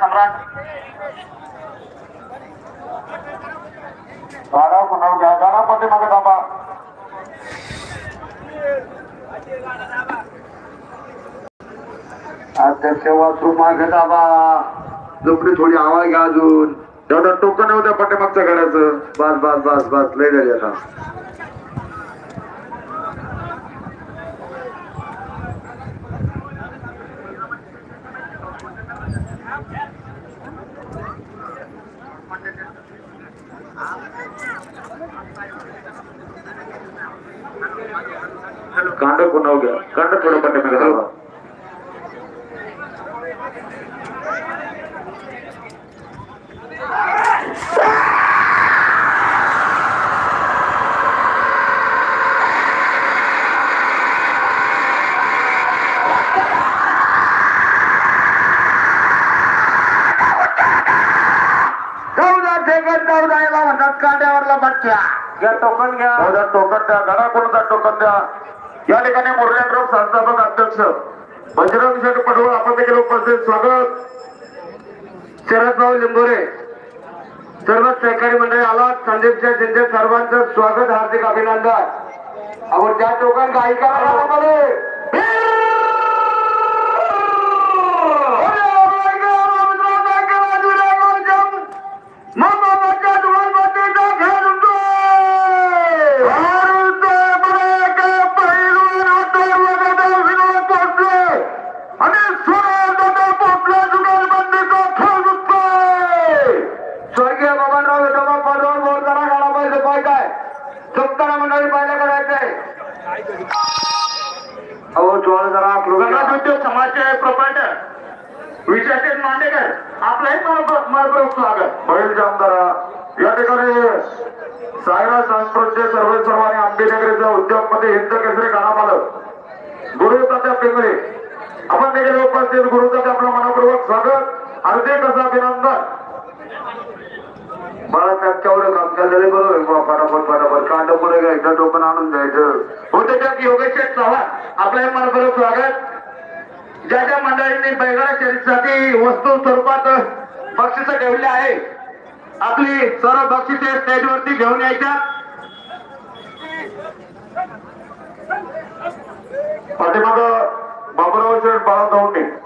सम्राट? गाडा पुन्हा हो घ्या गाडा पाठीमागे अध्यक्ष वासरू मागे दाबा झोपडी थोडी आवाज घ्या अजून. एवढं टोकन होत्या पाठीमागच्या गाड्याचं. बस बस बस बस. लय झाली आता कांड पुन्हा घ्या कांड थोडं म्हणतात कांद्यावरला बच्चा घ्या टोकन घ्या. टोकन द्या. घरा कोणता टोकन द्या. या ठिकाणी मुरल्यान रोग संस्थापक अध्यक्ष बजरंग शेठ पडवळ आपण देखील उपस्थित. स्वागत. शरदभाऊ लिंबोरे सर्व सहकारी मंडळी आला संदीपच्या शिंदे सर्वांचं स्वागत हार्दिक अभिनंदन. आपण त्या टोकन काही गंगाध उद्योग समाजचे प्रॉपर्टर विचारते मांडेकर आपलाही मनपूर्वक स्वागत. बैल जामदारा या ठिकाणी सायरा ट्रान्सपोर्टचे सर्वे सर्वांनी आंबेनगरीचा उद्योगपती हिंद केसरी गाडा मालक गुरु तात्या पेंगरे आपण देखील उपस्थित गुरु आपलं मनपूर्वक स्वागत हार्दिक असं अभिनंदन. मला त्याच्यावर काम केलं बरोबर फटाफट फटाफट. कांड पुढे घ्यायचं टोकन आणून द्यायचं उद्योजक हो, योगेश चव्हाण. आपल्या मनपूर्वक स्वागत. ज्या ज्या मंडळींनी बैगडा शरीरसाठी वस्तू स्वरूपात बक्षिस ठेवले आहे आपली सर्व बक्षिसे स्टेजवरती घेऊन यायच्या. पाठीमाग बाबुराव शेठ बाळा दौंडे.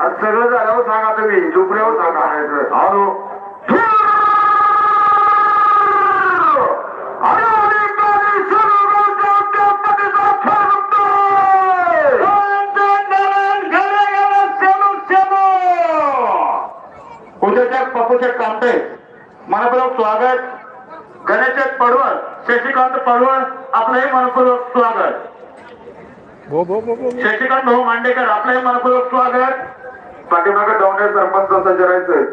اڇا روزا رهو ٿا توري اهو ٿاگا رهو पप्पूचे कामटे मनपूर्वक स्वागत. गणेश पडवळ. शशिकांत पडवळ. आपलंही मनपूर्वक स्वागत. शशिकांत भाऊ मांडेकर आपलंही मनपूर्वक स्वागत. पाठीमागे डोंगरे सरपंच सज्ज राहायचंय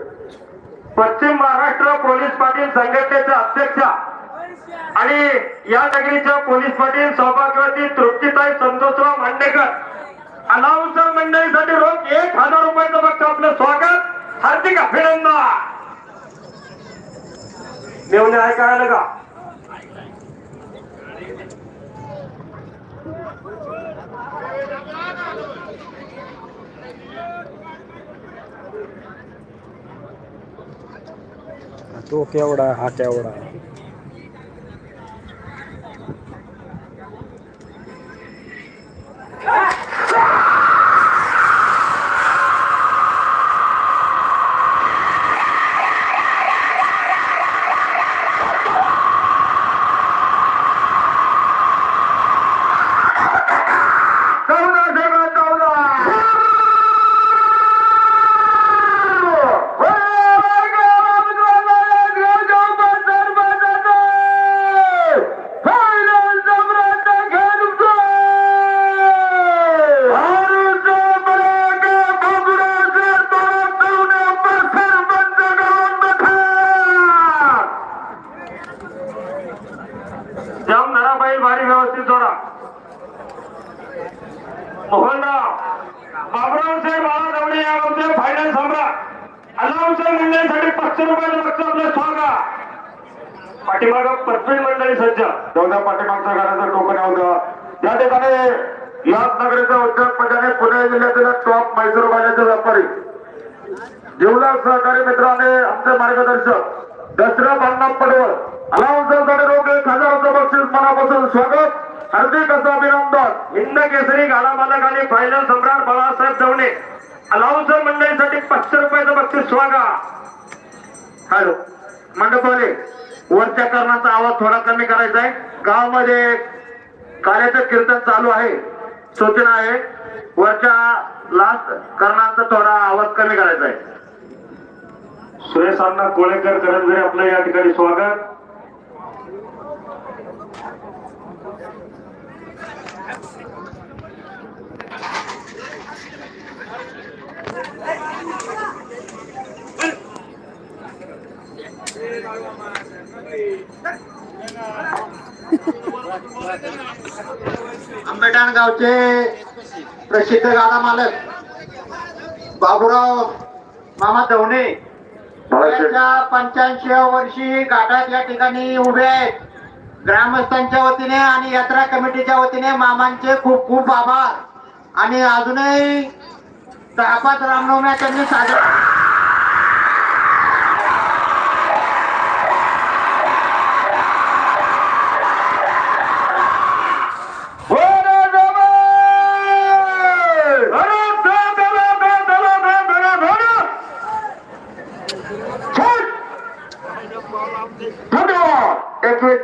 पश्चिम महाराष्ट्र पोलीस पाटील संघटनेचे अध्यक्ष. आणि या नगरीच्या पोलीस पाटील सौभाग्यवती तृप्तीताई संतोषराव मांडेकर. अनाउन्सर मंडळीसाठी रोज एक हजार रुपयाचं बघतो आपलं स्वागत. हार्दिक अभिनंदन. मेवणे ऐकायला का? तो केवढा हा केवढा चौदा सेकंद चौदा जाम नराबाई भारी व्यवस्थित जोडा मोहनराव बाबुराव साहेब बाळा दवडे या गावचे फायनल सम्राट अलाउन्सर मंडळीसाठी पाचशे रुपयाचं बक्षीस आपलं स्वागत पाठीमागं परफेक्ट मंडळी सज्ज. चौदा पाठीमागच्या घराचं टोकन होतं. या ठिकाणी याच नगरीच्या उद्योगपतीने पुणे जिल्ह्यातील टॉप मैसूर भाज्याचे व्यापारी. जीवलाल सहकारी मित्राने आमचे मार्गदर्शक. दसरा बांधव पडवळ. अलाउन्सरसाठी रोग एक हजाराचं बक्षीस मनापासून स्वागत. हार्दिक असं अभिनंदन. हिंद केसरी गाडा मालक आणि फायनल सम्राट बाळासाहेब दवणे. अलाउन्सर मंडळीसाठी पाचशे रुपयाचं बक्षीस स्वागत हॅलो. मंडपवाले वरच्या कर्णाचा आवाज थोडा कमी करायचा आहे. गावामध्ये कार्याचं कीर्तन चालू आहे. सूचना आहे. वरच्या लास्ट कर्णाचा थोडा आवाज कमी करायचा आहे. सुरेश अण्णा कोळेकर करंजरे आपलं या ठिकाणी स्वागत. आंबेठाण गावचे प्रसिद्ध गाडा मालक बाबूराव मामा दवणे वयाच्या पंच्याऐंशी वर्षी घाटात या ठिकाणी उभे आहेत. ग्रामस्थांच्या वतीने आणि यात्रा कमिटीच्या वतीने मामांचे खूप खूप आभार. आणि अजूनही दहा पाच रामनवम्या त्यांनी साजरा এক মিনিট